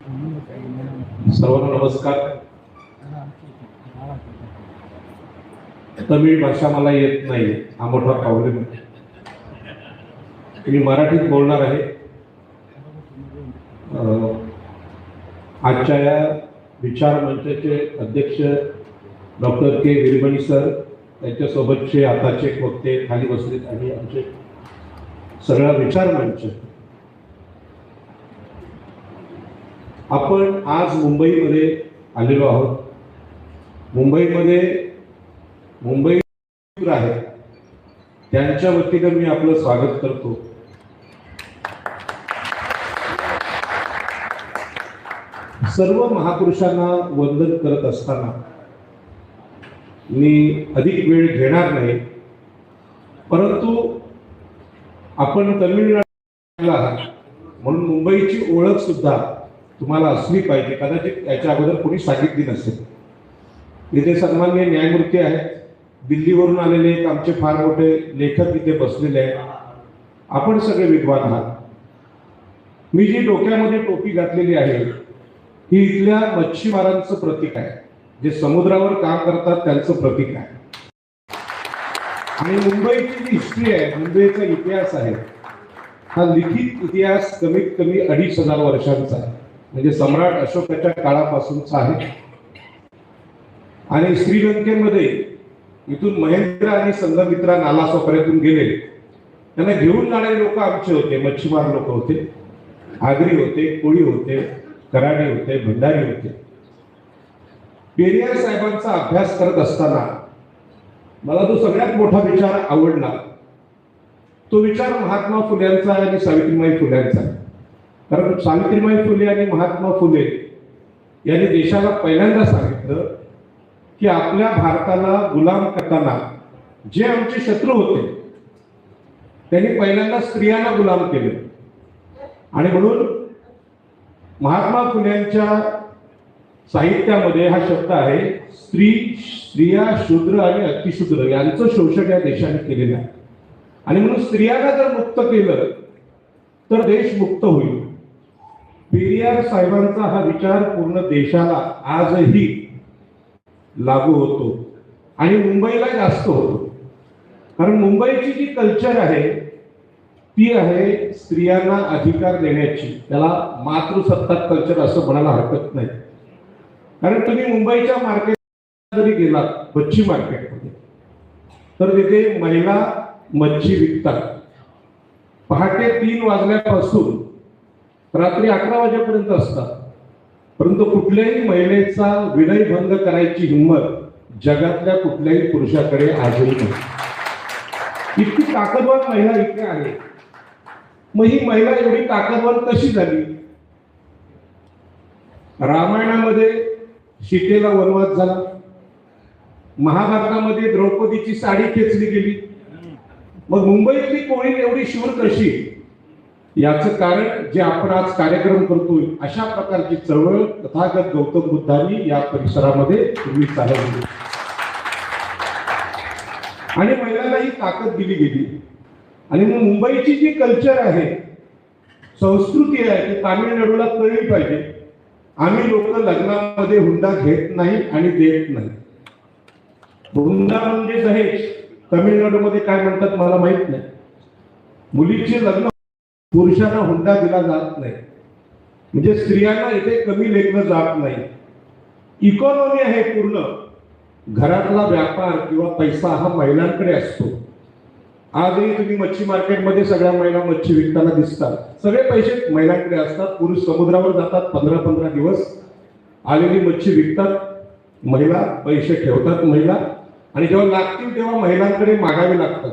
सर्वांना नमस्कार. तमिळ भाषा मला येत नाही हा मोठा प्रॉब्लेम मी मराठीत बोलणार आहे. आजच्या या विचार मंचाचे अध्यक्ष डॉक्टर के विरमणी सर त्यांच्यासोबतचे आताचे वक्ते खाली बसलेत आणि आमचे सगळा विचार मंच. आपण आज मुंबईमध्ये आलेलो आहोत. मुंबईमध्ये मुंबई आहेत त्यांच्या वतीनं मी आपलं स्वागत करतो. सर्व महापुरुषांना वंदन करत असताना मी अधिक वेळ घेणार नाही परंतु आपण तमिळनाडूला आहात म्हणून मुंबईची ओळख सुद्धा तुम्हाला असली पाहिजे. कदाचित याच्या अगोदर कोणी सांगितली नसेल. इथे सन्मान्य न्यायमूर्ती आहेत. दिल्लीवरून आलेले एक आमचे फार मोठे लेखक इथे बसलेले आहेत. आपण सगळे विद्वान आहात. मी जी डोक्यामध्ये टोपी घातलेली आहे ही इथल्या मच्छीमारांचं प्रतीक आहे. जे समुद्रावर काम करतात त्यांचं प्रतीक आहे. आणि मुंबईची जी हिस्ट्री आहे मुंबईचा इतिहास आहे हा लिखित इतिहास कमीत कमी अडीच हजार वर्षांचा आहे. म्हणजे सम्राट अशोकाच्या काळापासूनच आहे. आणि श्रीलंकेमध्ये इथून महेंद्र आणि संघमित्रा नालासोपऱ्यातून गेले. त्यांना घेऊन जाणारे लोक आमचे होते मच्छीमार लोक होते आगरी होते कोळी होते कराडे होते भंडारी होते. पेरियार साहेबांचा अभ्यास करत असताना मला तो सगळ्यात मोठा विचार आवडला. तो विचार महात्मा फुल्यांचा आणि सावित्रीबाई फुल्यांचा. आहे. कारण सावित्रीबाई फुले आणि महात्मा फुले यांनी देशाला पहिल्यांदा सांगितलं की आपल्या भारताला गुलाम करताना जे आमचे शत्रू होते त्यांनी पहिल्यांदा स्त्रियांना गुलाम केले. आणि म्हणून महात्मा फुल्यांच्या साहित्यामध्ये हा शब्द आहे स्त्री स्त्रिया शूद्र आणि अतिशूद्र यांचं शोषण या देशाने केलेलं आहे. आणि म्हणून स्त्रियांना जर मुक्त केलं तर देश मुक्त होईल. पेरियार साहेबांचा हा विचार पूर्ण देशाला आजही लागू होतो. आणि मुंबईला जास्त होतो. कारण मुंबईची जी कल्चर आहे ती आहे स्त्रियांना अधिकार देण्याची. त्याला मातृसत्ताक कल्चर असं म्हणायला हरकत नाही. कारण तुम्ही मुंबईच्या मार्केट जरी गेलात मच्छी मार्केटमध्ये तर तिथे महिला मच्छी विकतात. पहाटे तीन वाजल्यापासून रात्री अकरा वाजेपर्यंत असतात. परंतु कुठल्याही महिलेचा विनय भंग करायची हिंमत जगातल्या कुठल्याही पुरुषाकडे आजही नाही. इतकी ताकदवान महिला इथे आहे. मग ही महिला एवढी ताकदवान कशी झाली? रामायणामध्ये सीतेला वनवास झाला. महाभारतामध्ये द्रौपदीची साडी खेचली गेली. मग मुंबईतली कोळी एवढी शूर कशी? याचं कारण जे आपण आज कार्यक्रम करतोय अशा प्रकारची चळवळ तथागत गौतम बुद्धांनी या परिसरामध्ये पूर्वी चालवली आणि महिलांना ही ताकद दिली गेली. आणि मग मुंबईची जी कल्चर आहे संस्कृती आहे ती तामिळनाडूला कळली पाहिजे. आम्ही लोक लग्नामध्ये हुंडा घेत नाही आणि देत नाही. हुंडा म्हणजे दहेज. तमिळनाडूमध्ये काय म्हणतात मला माहीत नाही. मुलीचे लग्न पुरुषांना हुंडा दिला जात नाही. म्हणजे स्त्रियांना इथे कमी लेखलं जात नाही. इकॉनॉमी आहे पूर्ण. घरातला व्यापार किंवा पैसा हा महिलांकडे असतो. आजही तुम्ही मच्छी मार्केटमध्ये सगळ्या महिला मच्छी विकताना दिसतात. सगळे पैसे महिलांकडे असतात. पुरुष समुद्रावर जातात. पंधरा पंधरा दिवस आलेली मच्छी विकतात. महिला पैसे ठेवतात महिला. आणि जेव्हा लागतील तेव्हा महिलांकडे मागावे लागतात.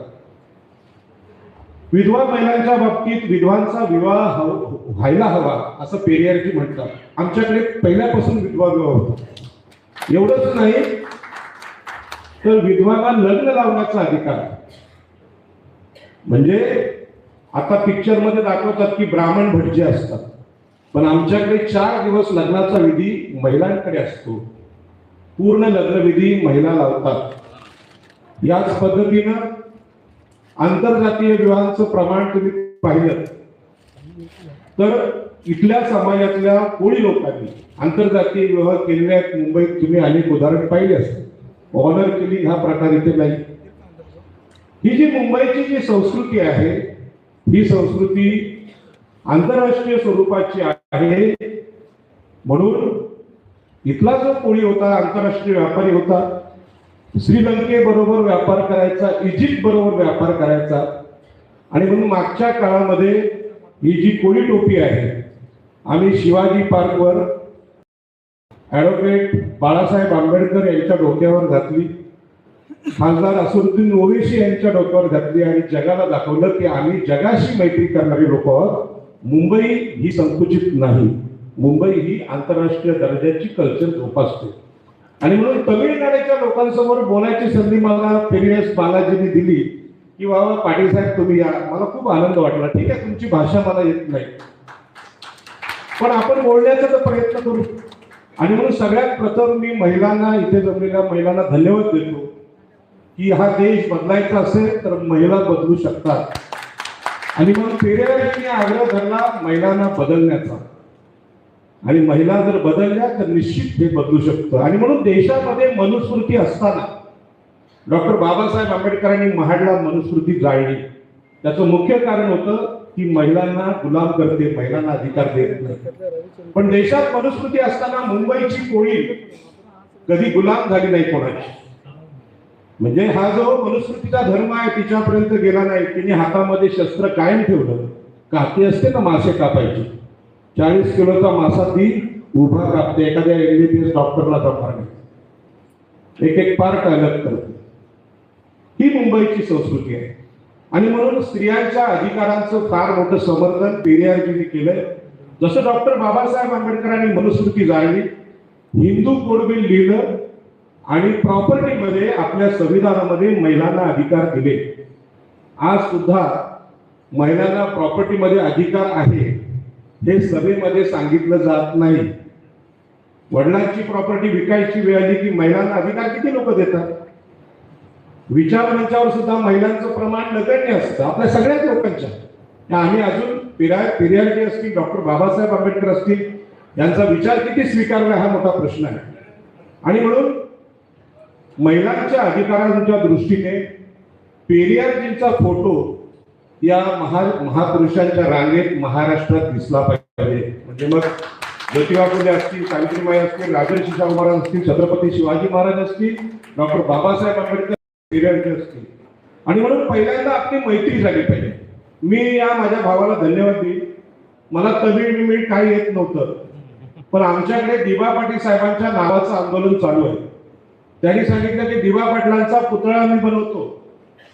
विधवा महिलांच्या बाबतीत विधवांचा विवाह व्हायला हवा असं पेरियारजी म्हणतात. आमच्याकडे पहिल्यापासून विधवा विवाह होता. एवढंच नाही तर विधवाला लग्न लावण्याचा अधिकार. म्हणजे आता पिक्चरमध्ये दाखवतात की ब्राह्मण भटजे असतात. पण आमच्याकडे चार दिवस लग्नाचा विधी महिलांकडे असतो. पूर्ण लग्नविधी महिला लावतात. याच पद्धतीनं आंतरजातीय विवाहांचं प्रमाण तुम्ही पाहिलं. तर इथल्या समाजातल्या कोळी लोकांनी आंतरजातीय विवाह केलेले आहेत मुंबईत तुम्ही अनेक उदाहरण पाहिले असतील. ऑनर किलिंग हा प्रकार इथे नाही. ही जी मुंबईची जी संस्कृती आहे ही संस्कृती आंतरराष्ट्रीय स्वरूपाची आहे. म्हणून इथला जो कोळी होता आंतरराष्ट्रीय व्यापारी होता श्रीलंकेबरोबर व्यापार करायचा इजिप्त बरोबर व्यापार करायचा. आणि म्हणून मागच्या काळामध्ये ही जी कोळी टोपी आहे आम्ही शिवाजी पार्कवर ॲडव्होकेट बाळासाहेब आंबेडकर यांच्या डोक्यावर घातली. खासदार असुद्दीन ओवेशी यांच्या डोक्यावर घातली आणि जगाला दाखवलं की आम्ही जगाशी मैत्री करणारी लोक आहोत. मुंबई ही संकुचित नाही. मुंबई ही आंतरराष्ट्रीय दर्जाची कल्चर जोपासते. आणि म्हणून तमिळनाडूच्या लोकांसमोर बोलायची संधी मला पेरियस बालाजीने दिली की बाबा पाटील साहेब तुम्ही या. मला खूप आनंद वाटला. ठीक आहे तुमची भाषा मला येत नाही. पण आपण बोलण्याचा तर प्रयत्न करू. आणि म्हणून सगळ्यात प्रथम मी महिलांना इथे जमलेल्या महिलांना धन्यवाद देतो की हा देश बदलायचा असेल तर महिला बदलू शकतात. आणि म्हणून पेरियारजीने आग्रह धरला महिलांना बदलण्याचा. आणि महिला जर बदलल्या तर निश्चित हे बदलू शकतं. आणि म्हणून देशामध्ये मनुस्मृती असताना डॉक्टर बाबासाहेब आंबेडकरांनी महाडला मनुस्मृती जाळली. त्याचं मुख्य कारण होतं की महिलांना गुलाम करते महिलांना अधिकार देत नाही. पण देशात मनुस्मृती असताना मुंबईची कोळी कधी गुलाम झाली नाही कोणाची? म्हणजे हा जो मनुस्मृतीचा धर्म आहे तिच्यापर्यंत गेला नाही. तिने हातामध्ये शस्त्र कायम ठेवलं. काती असते ना मासे कापायची. चाळीस किलोचा मासा ती उभा कापते. एखाद्या एमबीबीएस डॉक्टरला जमणार एक एक पार्ट अलग करते. ही मुंबईची संस्कृती आहे. आणि म्हणून स्त्रियांच्या अधिकारांचं फार मोठं समर्थन पेरियारजींनी केलंय. जसं डॉक्टर बाबासाहेब आंबेडकरांनी मनुस्मृती जाळली हिंदू कोड बिल लिहिलं आणि प्रॉपर्टीमध्ये आपल्या संविधानामध्ये महिलांना अधिकार दिले. आज सुद्धा महिलांना प्रॉपर्टीमध्ये अधिकार आहे. हे सभेमध्ये सांगितलं जात नाही. वडिलांची प्रॉपर्टी विकायची वेळ आली की महिलांना अधिकार किती लोक देतात? विचार मंचावर सुद्धा महिलांचं प्रमाण नगण्य असतं. आपल्या सगळ्याच लोकांच्या. आम्ही अजून पिराय पिरियाडी असतील डॉक्टर बाबासाहेब आंबेडकर असतील यांचा विचार किती स्वीकारला हा मोठा प्रश्न आहे. आणि म्हणून महिलांच्या अधिकारांच्या दृष्टीने पेरियारजींचा फोटो या महा महापुरुषांच्या रांगेत महाराष्ट्रात दिसला पाहिजे. म्हणजे मग ज्योतिबा फुले असतील सावित्रीबाई असतील राजर्षी शाहू महाराज असतील छत्रपती शिवाजी महाराज असतील डॉक्टर बाबासाहेब आंबेडकर असतील. आणि म्हणून पहिल्यांदा आपली मैत्री झाली पाहिजे. मी या माझ्या भावाला धन्यवाद देईन. मला तमिळ बिमिळ काही येत नव्हतं. पण आमच्याकडे दिबा पाटील साहेबांच्या नावाचं आंदोलन चालू आहे. त्यांनी सांगितलं की दिवा पाटलांचा पुतळा मी बनवतो.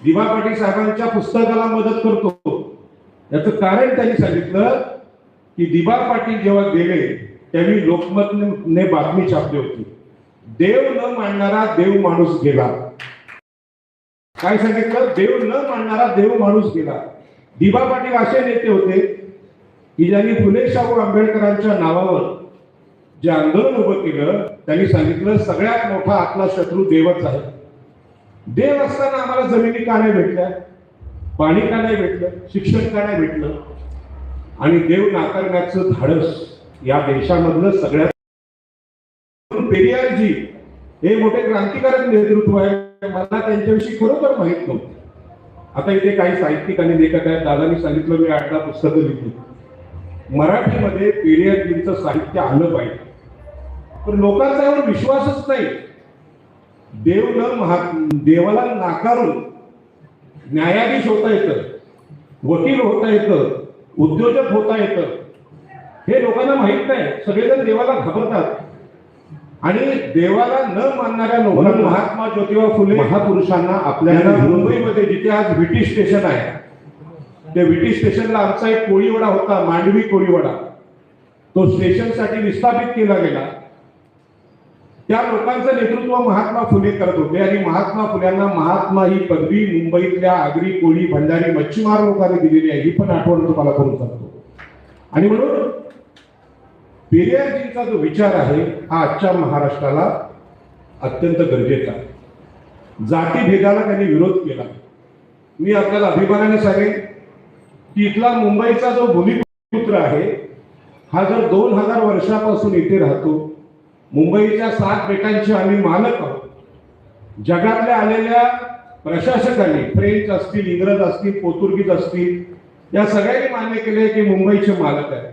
दिबा पाटील साहेबांच्या पुस्तकाला मदत करतो. याचं कारण त्यांनी सांगितलं की दिबा पाटील जेव्हा गेले त्यावेळी लोकमतने बातमी छापली होती. देव न मानणारा देव माणूस गेला. काय सांगितलं? देव न मानणारा देव माणूस गेला. दिबा पाटील असे नेते होते की ज्यांनी फुले शाहू आंबेडकरांच्या नावावर जे आंदोलन उभं केलं त्यांनी सांगितलं सगळ्यात मोठा आपला शत्रू देवच आहे. देव असताना आम्हाला जमिनी का नाही भेटल्या? पाणी का नाही भेटलं? शिक्षण का नाही भेटलं? आणि देव नाकारण्याचं धाडस या देशामधलं सगळ्यात पेरियारजी हे मोठे क्रांतिकारक नेतृत्व आहे. मला त्यांच्याविषयी खरोखर माहीत नव्हतं. आता इथे काही साहित्यिक आणि लेखक आहेत. दादानी सांगितलं मी आठ दहा पुस्तकं लिहिली. मराठीमध्ये पेरियारजींचं साहित्य आलं पाहिजे. पण लोकांचा एवढा विश्वासच नाही. देव न महा देवाला नाकारून न्यायाधीश होता येतं वकील होता येतं उद्योजक होता येतं. हे लोकांना माहीत नाही. सगळेजण देवाला घाबरतात. आणि देवाला न मानणाऱ्या लोकांना महात्मा ज्योतिबा फुले महापुरुषांना आपल्याला मुंबईमध्ये जिथे आज ब्रिटिश स्टेशन आहे त्या ब्रिटिश स्टेशनला आमचा एक कोळीवाडा होता मांडवी कोळीवाडा. तो स्टेशनसाठी विस्थापित केला गेला. त्या लोकांचं नेतृत्व महात्मा फुले करत होते आणि महात्मा फुल्यांना महात्मा ही पदवी मुंबईतल्या आगरी कोळी भंडारी मच्छीमार लोकांनी दिलेली आहे ही पण आठवण तुम्हाला करून सांगतो. आणि म्हणून पेरियारजींचा जो विचार आहे हा आजच्या महाराष्ट्राला अत्यंत गरजेचा आहे. जातीभेदाला त्यांनी विरोध केला. मी आपल्याला अभिमानाने सांगेन की इथला मुंबईचा जो भूमिपुत्र आहे हा जर दोन हजार वर्षापासून इथे राहतो मुंबईच्या सात बेटांचे आम्ही मालक आहोत. जगातल्या आलेल्या प्रशासकांनी फ्रेंच असतील इंग्रज असतील पोर्तुगीज असतील या सगळ्यांनी मान्य केले की मुंबईचे मालक आहे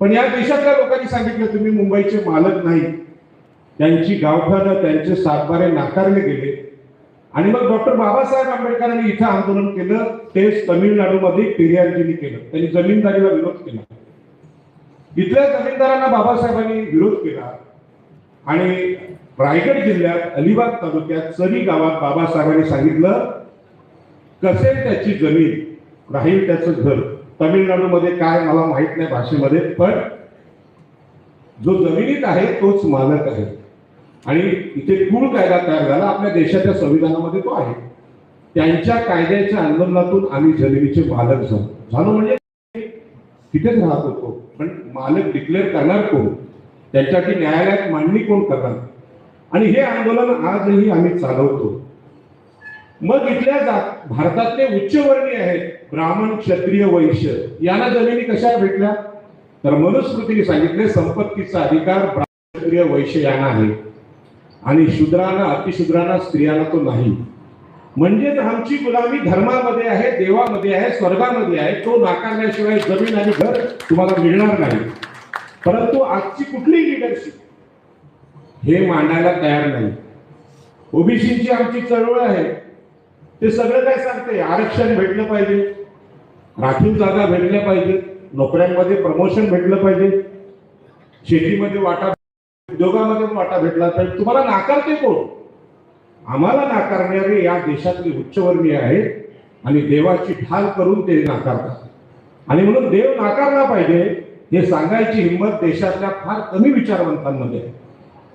पण या देशातल्या लोकांनी सांगितलं तुम्ही मुंबईचे मालक नाही. त्यांची गावठाणं त्यांचे सातबारे नाकारले गेले. आणि मग डॉक्टर बाबासाहेब आंबेडकरांनी इथं आंदोलन केलं तेच तमिळनाडूमध्ये पेरियारजींनी केलं. त्यांनी जमीनदारीला विरोध केला. इथल्या जमीनदारांना बाबासाहेबांनी विरोध केला. आणि रायगड जिल्ह्यात अलिबाग तालुक्यात चरी गावात बाबासाहेबांनी सांगितलं कसे त्याची जमीन राहील त्याचं घर? तामिळनाडूमध्ये काय मला माहीत नाही भाषेमध्ये पण जो जमिनीत आहे तोच मालक आहे. आणि इथे कुळ कायदा तयार झाला आपल्या देशाच्या संविधानामध्ये तो आहे. त्यांच्या कायद्याच्या आंदोलनातून आम्ही जमिनीचे मालक झालो. झालो म्हणजे तिथेच राहत होतो. पण मालक डिक्लेअर करणार कोण? त्याच्यासाठी न्यायालयात मांडणी कोण करणार? आणि हे आंदोलन आजही आम्ही चालवतो. मग इथल्या जात भारतातले उच्चवर्णीय आहेत ब्राह्मण क्षत्रिय वैश्य. यांना जमिनी कशा भेटल्या? तर मनुस्मृतीने सांगितले संपत्तीचा अधिकार ब्राह्मण क्षत्रिय वैश्य यांना आहे. आणि शूद्रांना अतिशूद्रांना स्त्रियांना तो नाही. म्हणजेच आमची गुलामी धर्मामध्ये आहे देवामध्ये आहे स्वर्गामध्ये आहे तो नाकारल्याशिवाय जमीन आणि घर तुम्हाला मिळणार नाही. परंतु आजची कुठली लिडरशिप हे मांडायला तयार नाही. ओबीसीची आमची चळवळ आहे. ते सगळं काय सांगते? आरक्षण भेटलं पाहिजे. राखीव जागा भेटल्या पाहिजेत नोकऱ्यांमध्ये प्रमोशन भेटलं पाहिजे. शेतीमध्ये वाटा उद्योगामध्ये वाटा भेटला पाहिजे. तुम्हाला नाकारते कोण? आम्हाला नाकारणारे या देशातले उच्चवर्णीय आहेत आणि देवाची ठाल करून ते नाकारतात. आणि म्हणून देव नाकारला पाहिजे. हे सांगायची हिंमत देशातल्या फार कमी विचारवंतांमध्ये आहे.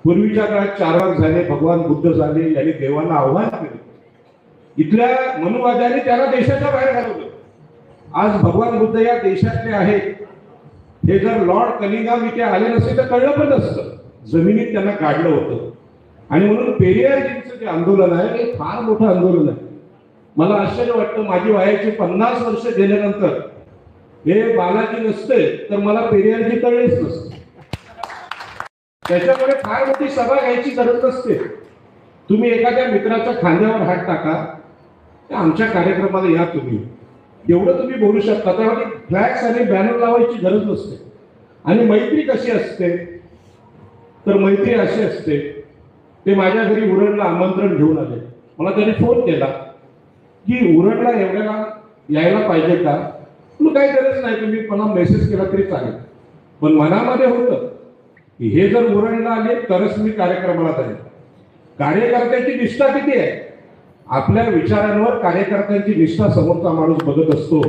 पूर्वीच्या काळात चारवाक झाले भगवान बुद्ध झाले यांनी देवांना आव्हान केलं. इथल्या मनुवाद्याने त्याला देशाच्या बाहेर घालवलं. आज भगवान बुद्ध या देशातले आहेत. हे जर लॉर्ड कलिंगाम इथे आले नसते तर कळलं पण नसतं. जमिनीत त्यांना काढलं होतं. आणि म्हणून पेरियारजींचं जे आंदोलन आहे ते फार मोठं आंदोलन आहे. मला आश्चर्य वाटतं माझी वयाची पन्नास वर्ष गेल्यानंतर हे बालाजी नसते तर मला पेरियारजी कळलेच नसते. त्याच्यामुळे फार मोठी सभा घ्यायची गरज नसते. तुम्ही एखाद्या मित्राच्या खांद्यावर हात टाका आमच्या कार्यक्रमाला या तुम्ही. एवढं तुम्ही बोलू शकता त्यामध्ये फ्लॅक्स आणि बॅनर लावायची गरज नसते. आणि मैत्री कशी असते? तर मैत्री अशी असते ते माझ्या घरी उरणला आमंत्रण घेऊन आले. मला त्यांनी फोन केला की उरणला एवढ्याला यायला पाहिजे का? मग काही गरज नाही तुम्ही मला मेसेज केला तरी चालेल. पण मनामध्ये होतं की हे जर उरणला आले तरच मी कार्यक्रमाला जाईल. कार्यकर्त्यांची निष्ठा किती आहे? आपल्या विचारांवर कार्यकर्त्यांची निष्ठा समोरचा माणूस बघत असतो.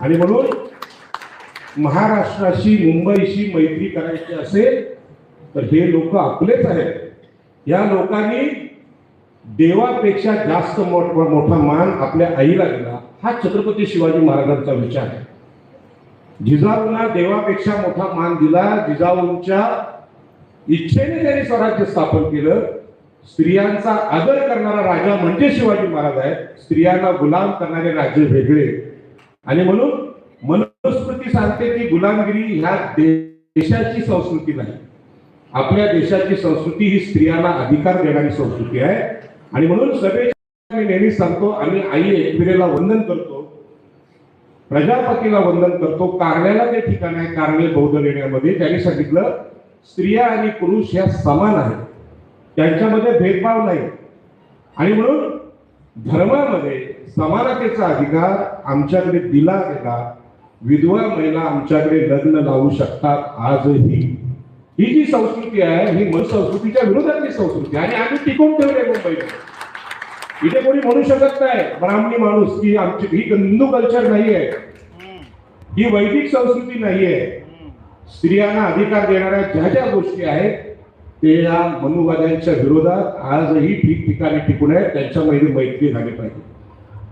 आणि म्हणून महाराष्ट्राशी मुंबईशी मैत्री करायची असेल तर हे लोक आपलेच आहेत. या लोकांनी देवापेक्षा जास्त मोठ- मोठा मान आपल्या आईला दिला. हा छत्रपती शिवाजी महाराजांचा विचार आहे. जिजाऊंना देवापेक्षा मोठा मान दिला जिजाऊंच्या इच्छेने त्यांनी स्वराज्य स्थापन केलं. स्त्रियांचा आदर करणारा राजा म्हणजे शिवाजी महाराज आहे स्त्रियांना गुलाम करणारे राज्य वेगळे. आणि म्हणून मनुस्मृती सांगते की गुलामगिरी ह्या देशाची संस्कृती नाही. आपल्या देशाची संस्कृती ही स्त्रियांना अधिकार देणारी संस्कृती आहे. आणि म्हणून सभेच्या मी नेहमी सांगतो आम्ही आई एकविरेला वंदन करतो प्रजापतीला वंदन करतो कारण्याला जे ठिकाण आहे कारणे बौद्ध लेण्यामध्ये त्यांनी सांगितलं स्त्रिया आणि पुरुष ह्या समान आहेत. त्यांच्यामध्ये भेदभाव नाही. आणि म्हणून धर्मामध्ये समानतेचा अधिकार आमच्याकडे दिला गेला. विधवा महिला आमच्याकडे लग्न लावू शकतात आजही. ही जी संस्कृती आहे ही मन संस्कृतीच्या विरोधातली संस्कृती आणि आम्ही टिकून ठेवले मुंबईला. इथे कोणी म्हणू शकत नाही. ब्राह्मणी माणूस की आमची ही हिंदू कल्चर नाही आहे ही वैदिक संस्कृती नाही आहे स्त्रियांना अधिकार देणाऱ्या ज्या ज्या गोष्टी आहेत ते या मनुवाद्यांच्या विरोधात आजही ठिकठिकाणी टिकून आहेत. त्यांच्यामध्ये मैत्री झाली पाहिजे.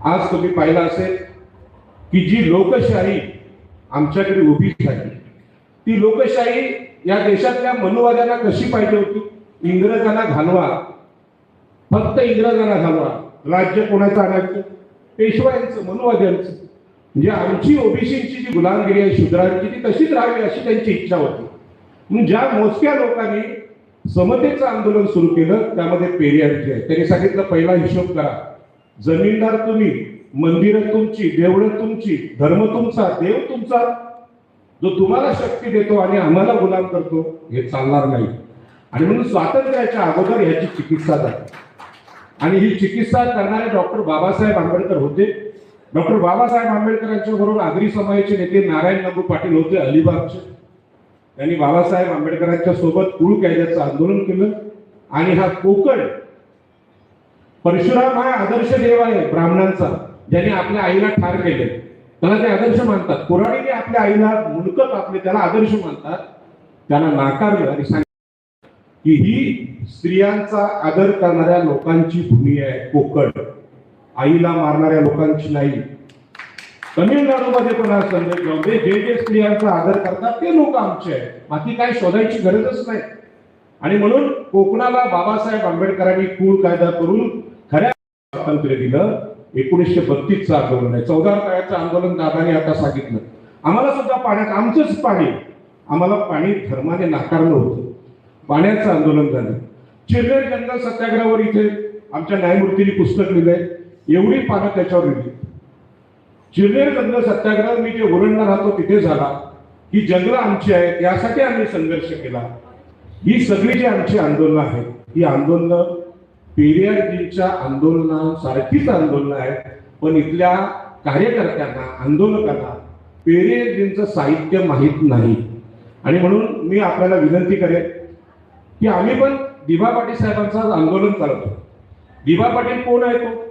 आज तुम्ही पाहिलं असेल की जी लोकशाही आमच्याकडे उभी झाली ती लोकशाही या देशातल्या मनुवाद्यांना कशी पाहिजे होती? इंग्रजांना घालवा. फक्त इंग्रजांना घालवा. राज्य कोणाचं आणायचं? पेशवायांचं मनुवाद्यांचं म्हणजे आमची ओबीसीची जी गुलामगिरी आहे शूद्रांची ती तशीच राहावी अशी त्यांची इच्छा होती. म्हणून ज्या मोजक्या लोकांनी समतेचं आंदोलन सुरू केलं त्यामध्ये पेरियारची आहे. त्यांनी सांगितलं पहिला हिशोब करा. जमीनदार तुम्ही मंदिरं तुमची देवळं तुमची धर्म तुमचा देव तुमचा. जो तुम्हाला शक्ती देतो आणि आम्हाला गुलाम करतो हे चालणार नाही. आणि म्हणून स्वातंत्र्याच्या अगोदर ह्याची चिकित्सा झाली. आणि ही चिकित्सा करणारे डॉक्टर बाबासाहेब आंबेडकर होते. डॉक्टर बाबासाहेब आंबेडकरांच्या बरोबर आगरी समाजाचे नेते नारायण नागू पाटील होते अलिबागचे. त्यांनी बाबासाहेब आंबेडकरांच्या सोबत कुळ कायद्याचं आंदोलन केलं. आणि हा कोकण परशुराम हा आदर्श देव आहे ब्राह्मणांचा ज्याने आपल्या आईला ठार केले. त्याला ते आदर्श मानतात. कुऱ्हाडीने आपल्या आईला मुलकत आपले त्याला आदर्श मानतात. त्याला नाकारलं आणि की ही स्त्रियांचा आदर करणाऱ्या लोकांची भूमी आहे कोकण. आईला मारणाऱ्या लोकांची नाही. तमिळनाडूमध्ये पण हा संदेश जाऊ जे जे स्त्रियांचा आदर करतात ते लोक आमचे आहेत. बाकी काय शोधायची गरजच नाही. आणि म्हणून कोकणाला बाबासाहेब आंबेडकरांनी कुळ कायदा करून खऱ्या स्वातंत्र्य दिलं एकोणीसशे बत्तीसचं आंदोलन आहे. चौदा काळाचं आंदोलन दादाने आता सांगितलं. आम्हाला सुद्धा पाण्यात आमचंच पाणी. आम्हाला पाणी धर्माने नाकारलं होतं. पाण्याचं आंदोलन झालं. चिरनेर जंगल सत्याग्रहावर इथे आमच्या न्यायमूर्तीने पुस्तक लिहिलंय. एवढी पानं त्याच्यावर लिहिली. चिरनेर जंगल सत्याग्रह मी जे ओरंडला राहतो तिथे झाला. ही जंगलं आमची आहेत यासाठी आम्ही संघर्ष केला. ही सगळी जी आमची आंदोलनं आहेत ही आंदोलनं पेरियारजींच्या आंदोलनासारखीच आंदोलनं आहेत. पण इथल्या कार्यकर्त्यांना आंदोलकांना पेरियारजींचं साहित्य माहीत नाही. आणि म्हणून मी आपल्याला विनंती करेन की आम्ही पण दिभा पाटील साहेबांचं आंदोलन चालवतो दिभा पाटील कोण आहे तो?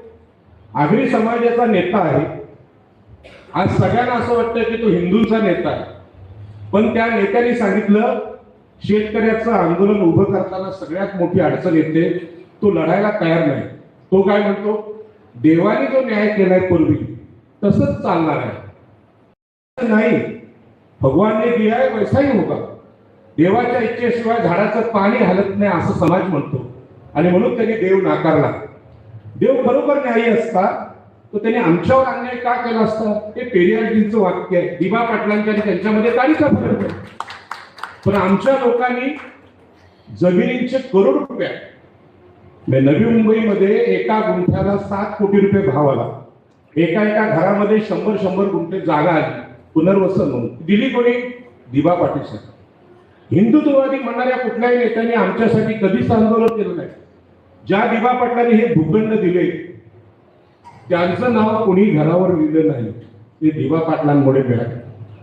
आगरी समाजाचा नेता आहे. आज सगळ्यांना असं वाटतं की तो हिंदूंचा नेता आहे. पण त्या नेत्याने सांगितलं शेतकऱ्याचं आंदोलन उभं करताना सगळ्यात मोठी अडचण येते तो लढायला तयार नाही. तो काय म्हणतो? देवाने जो न्याय केलाय पूर्वी तसंच चालणार आहे. नाही. भगवान ने दिया है वैसा ही होगा देवाच्या इच्छेशिवाय झाडाचं पाणी हलत नाही असं समाज म्हणतो. आणि म्हणून त्यांनी देव नाकारला. देव खरोखर न्यायी असता तर त्यांनी आमच्यावर अन्याय का केला असता? ते पेरियाजींचं वाक्य आहे. दिबा पाटलांच्या आणि त्यांच्यामध्ये काहीचा फरक आहे पण आमच्या लोकांनी जमिनींचे करोड रुपये म्हणजे नवी मुंबईमध्ये एका गुंठ्याला सात कोटी रुपये भाव आला. एका एका घरामध्ये शंभर शंभर गुंठे जागा आली. पुनर्वसन म्हणून दिली कोणी? दिबा पाटील साहेब. हिंदुत्ववादी म्हणणाऱ्या कुठल्याही नेत्याने आमच्यासाठी कधीच आंदोलन केलं नाही. ज्या दिवा पाटलांनी हे भूखंड दिले त्यांचं नाव कोणी घरावर लिहिलं नाही. ते दिवा पाटलांमुळे मिळाले.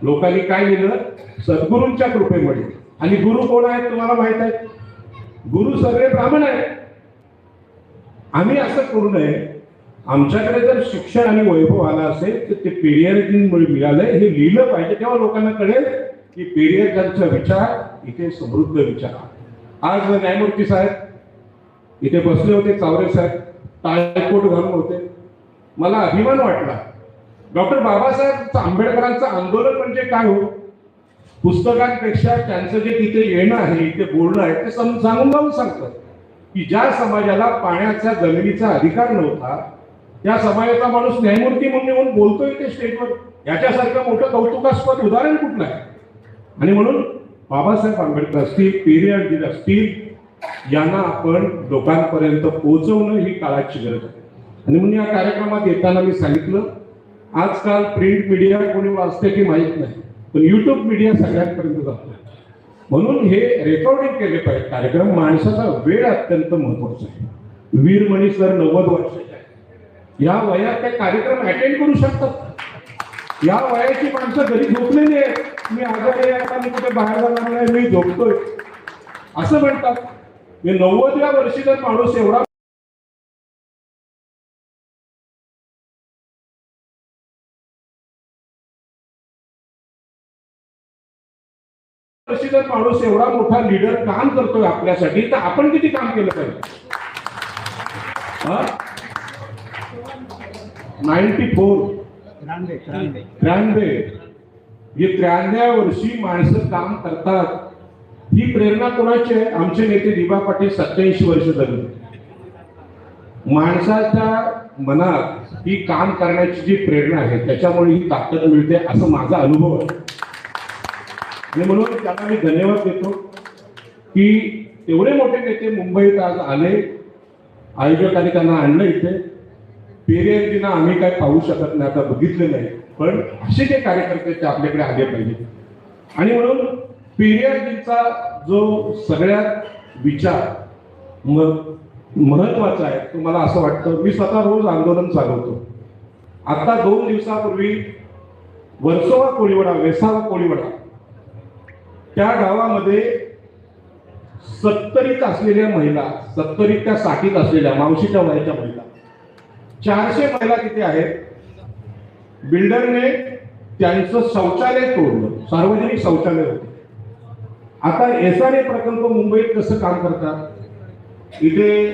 लोकांनी काय लिहिलं? सद्गुरूंच्या कृपेमुळे आणि गुरु कोण आहेत तुम्हाला माहीत आहे? गुरु सगळे ब्राह्मण आहेत. आम्ही असं करू नये. आमच्याकडे जर शिक्षण आणि वैभव आला असेल तर ते पेरियारजींमुळे मिळालंय. हे लिहिलं पाहिजे तेव्हा लोकांना कळेल. की पेरियारजांचा विचार इथे समृद्ध विचार. आज न्यायमूर्ती साहेब इथे बसले होते चावरे साहेब टाळकोट घालून होते. मला अभिमान वाटला. डॉक्टर बाबासाहेब आंबेडकरांचं आंदोलन म्हणजे काय हो? पुस्तकांपेक्षा त्यांचं जे तिथे येणं आहे इथे बोलणं आहे ते सांगून जाऊन सांगतात. की ज्या समाजाला पाण्याचा जमिनीचा अधिकार नव्हता त्या समाजाचा माणूस न्यायमूर्ती म्हणून येऊन बोलतोय ते स्टेटवर याच्यासारखं मोठं कौतुकास्पद उदाहरण कुठलं आहे? आणि म्हणून बाबासाहेब आंबेडकर असतील पेरियार असतील यांना आपण लोकांपर्यंत पोहोचवणं ही काळाची गरज आहे. आणि म्हणून या कार्यक्रमात येताना मी सांगितलं आजकाल प्रिंट मीडिया कोणी वाचते की माहीत नाही पण युट्यूब मीडिया सगळ्यांपर्यंत जातो म्हणून हे रेकॉर्डिंग केले पाहिजे. कार्यक्रम माणसाचा वेळ अत्यंत महत्त्वाचा आहे. वीरमणी सर नव्वद वर्षाचे आहे या वयात ते कार्यक्रम अटेंड करू शकतात. या वयाची माणसं घरी झोपलेली आहेत. मी आजारी आहे आता मी कुठे बाहेर जाणार नाही मी झोपतोय. असं म्हणतात. मी नव्वदव्या वर्षी जर माणूस एवढा वर्षी जर माणूस एवढा मोठा लीडर काम करतोय आपल्यासाठी तर आपण किती काम केलं पाहिजे? Ninety four. त्र्याण्णवे. जे त्र्याण्णव वर्षी माणसं काम करतात. ही प्रेरणा कोणाची आहे? आमचे नेते दिबा पाटील सत्याऐंशी वर्ष झाले माणसाच्या मनात ही काम करण्याची जी प्रेरणा आहे त्याच्यामुळे ही ताकद मिळते असं माझा अनुभव आहे. आणि म्हणून त्यांना मी धन्यवाद देतो की एवढे मोठे नेते मुंबईत आज आले आयोजकांनी त्यांना आणलं इथे. पेरियरजींना आम्ही काय पाहू शकत नाही आता बघितलं नाही. पण असे जे कार्यकर्ते ते आपल्याकडे आले पाहिजे आणि म्हणून पेरियाजींचा जो सगळ्यात विचार म महत्त्वाचा आहे तो मला असं वाटतं मी स्वतः रोज आंदोलन चालवतो. आता दोन दिवसापूर्वी वर्सोवा कोळीवडा वेसावा कोळीवडा त्या गावामध्ये सत्तरीत असलेल्या महिला सत्तरीत त्या साठीत असलेल्या मावशीच्या वयाच्या महिला चारशे महिला तिथे आहेत. बिल्डरने त्यांचं शौचालय तोडलं सार्वजनिक शौचालय होते. आता एस आर ए प्रकल्प मुंबईत कसं काम करतात? इथे